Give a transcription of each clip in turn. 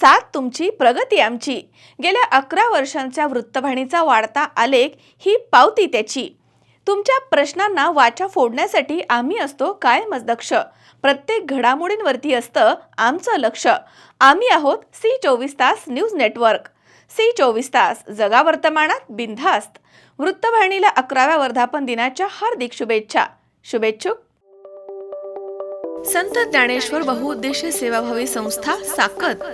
साथ तुमची प्रगती आमची. गेल्या अकरा वर्षांच्या वृत्तवाहिनीचा वाढता आलेख ही पावती त्याची. तुमच्या प्रश्नांना वाचा फोडण्यासाठी आम्ही असतो कायमच दक्ष प्रत्येक घडामोडींवरती असतं आमचं लक्ष. आम्ही आहोत सी चोवीस तास न्यूज नेटवर्क. सी चोवीस तास जगा वर्तमानात बिनधास्त. वृत्तवाहिनीला अकराव्या वर्धापन दिनाच्या हार्दिक शुभेच्छा. शुभेच्छुक. संत ज्ञानेश्वर बहुउद्देशीय सेवाभावी संस्था साकत.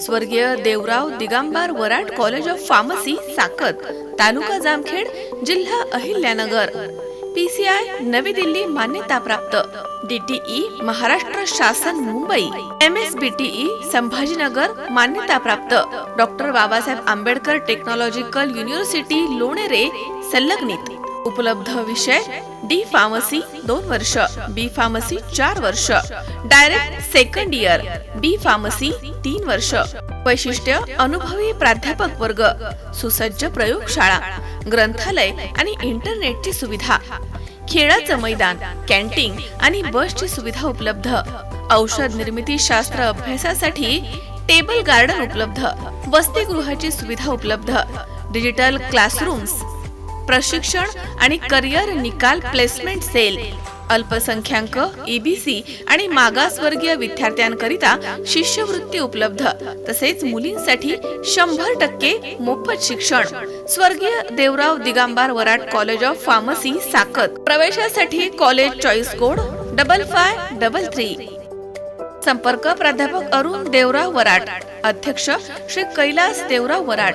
स्वर्गीय Devrao Digambar Varad college of pharmacy Sakat taluka Jamkhed जिल्हा अहिल्यानगर. पीसीआय नवी दिल्ली मान्यताप्राप्त. डीटीई महाराष्ट्र शासन Mumbai. M S B T E Sambhajinagar मान्यताप्राप्त. Doctor Babasaheb Ambedkar technological university Lonere संलग्नित. उपलब्ध विषय डी फार्मसी दोन वर्ष बी फार्मसी चार वर्ष. Direct second year B pharmacy तीन वर्ष. वैशिष्ट्य अनुभवी प्राध्यापक वर्ग सुसज्ज प्रयोगशाळा ग्रंथालय आणि इंटरनेटची सुविधा. खेळाचं मैदान कॅन्टीन आणि बसची सुविधा उपलब्ध. औषध निर्मिती शास्त्र अभ्यासासाठी टेबल गार्डन उपलब्ध. वसतिगृहाची सुविधा उपलब्ध. डिजिटल क्लासरूम्स प्रशिक्षण आणि करिअर निकाल प्लेसमेंट सेल. अल्पसंख्याक ईबीसी आणि मागासवर्गीय विद्यार्थ्यांकरिता शिष्यवृत्ती उपलब्ध. तसेच मुलींसाठी शंभर टक्के मोफत शिक्षण. स्वर्गीय Devrao Digambar Varad college of pharmacy Sakat. प्रवेशासाठी college choice code double five double three संपर्क प्राध्यापक अरुण देवराव वराड. अध्यक्ष श्री कैलास देवराव वराड.